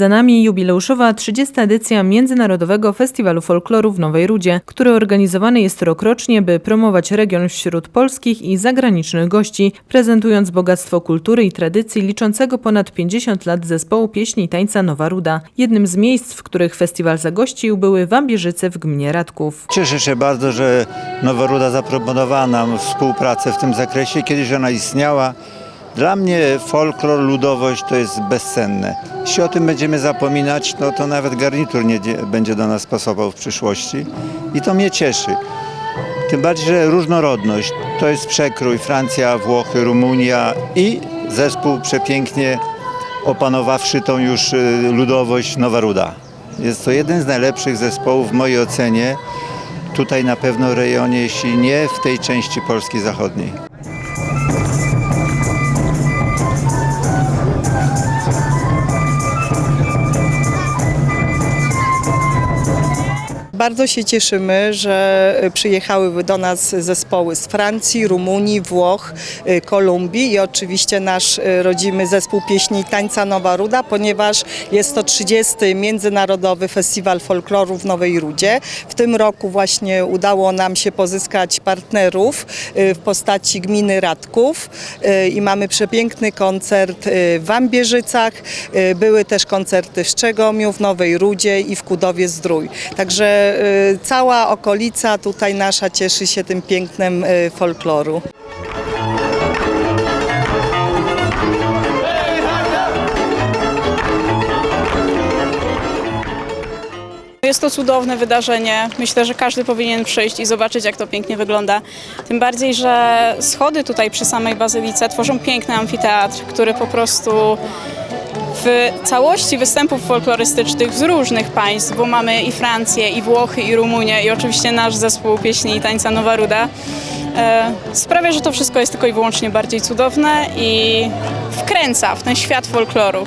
Za nami jubileuszowa 30. edycja Międzynarodowego Festiwalu Folkloru w Nowej Rudzie, który organizowany jest rokrocznie, by promować region wśród polskich i zagranicznych gości, prezentując bogactwo kultury i tradycji liczącego ponad 50 lat zespołu pieśni i tańca Nowa Ruda. Jednym z miejsc, w których festiwal zagościł, były Wambierzyce w gminie Radków. Cieszę się bardzo, że Nowa Ruda zaproponowała nam współpracę w tym zakresie. Kiedyś ona istniała. Dla mnie folklor, ludowość to jest bezcenne. Jeśli o tym będziemy zapominać, no to nawet garnitur nie dzie- będzie do nas pasował w przyszłości i to mnie cieszy. Tym bardziej, że różnorodność to jest przekrój Francja, Włochy, Rumunia i zespół przepięknie opanowawszy tą już y, ludowość Nowa Ruda. Jest to jeden z najlepszych zespołów w mojej ocenie tutaj na pewno rejonie, jeśli nie w tej części Polski Zachodniej. Bardzo się cieszymy, że przyjechały do nas zespoły z Francji, Rumunii, Włoch, y, Kolumbii i oczywiście nasz y, rodzimy zespół pieśni tańca Nowa Ruda, ponieważ jest to 30. Międzynarodowy Festiwal Folkloru w Nowej Rudzie. W tym roku właśnie udało nam się pozyskać partnerów w postaci gminy Radków i mamy przepiękny koncert w Wambierzycach. Y, Były też koncerty w Szczegomiu, w Nowej Rudzie i w Kudowie Zdrój. Także cała okolica tutaj nasza cieszy się tym pięknem y, folkloru. Jest to cudowne wydarzenie. Myślę, że każdy powinien przyjść i zobaczyć, jak to pięknie wygląda. Tym bardziej, że schody tutaj przy samej bazylice tworzą piękny amfiteatr, który po prostu w całości występów folklorystycznych z różnych państw, bo mamy i Francję, i Włochy, i Rumunię, i oczywiście nasz zespół pieśni i tańca Nowa Ruda, e, sprawia, że to wszystko jest tylko i wyłącznie bardziej cudowne i wkręca w ten świat folkloru.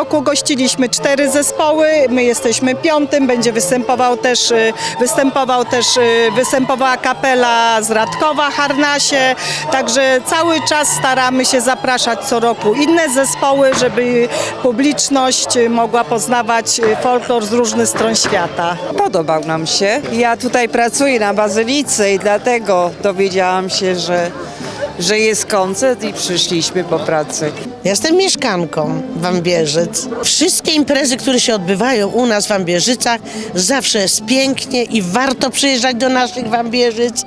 Roku gościliśmy cztery zespoły, my jesteśmy piątym, będzie występował też, y, występował też, y, występowała kapela z Radkowa, Harnasie, także cały czas staramy się zapraszać co roku inne zespoły, żeby publiczność y, mogła poznawać folklor z różnych stron świata. Podobał nam się. Ja tutaj pracuję na Bazylice i dlatego dowiedziałam się, że, że jest koncert i przyszliśmy po pracy. Jestem mieszkanką Wambierzyc. Wszystkie imprezy, które się odbywają u nas w Wambierzycach, zawsze jest pięknie i warto przyjeżdżać do naszych Wambierzyc.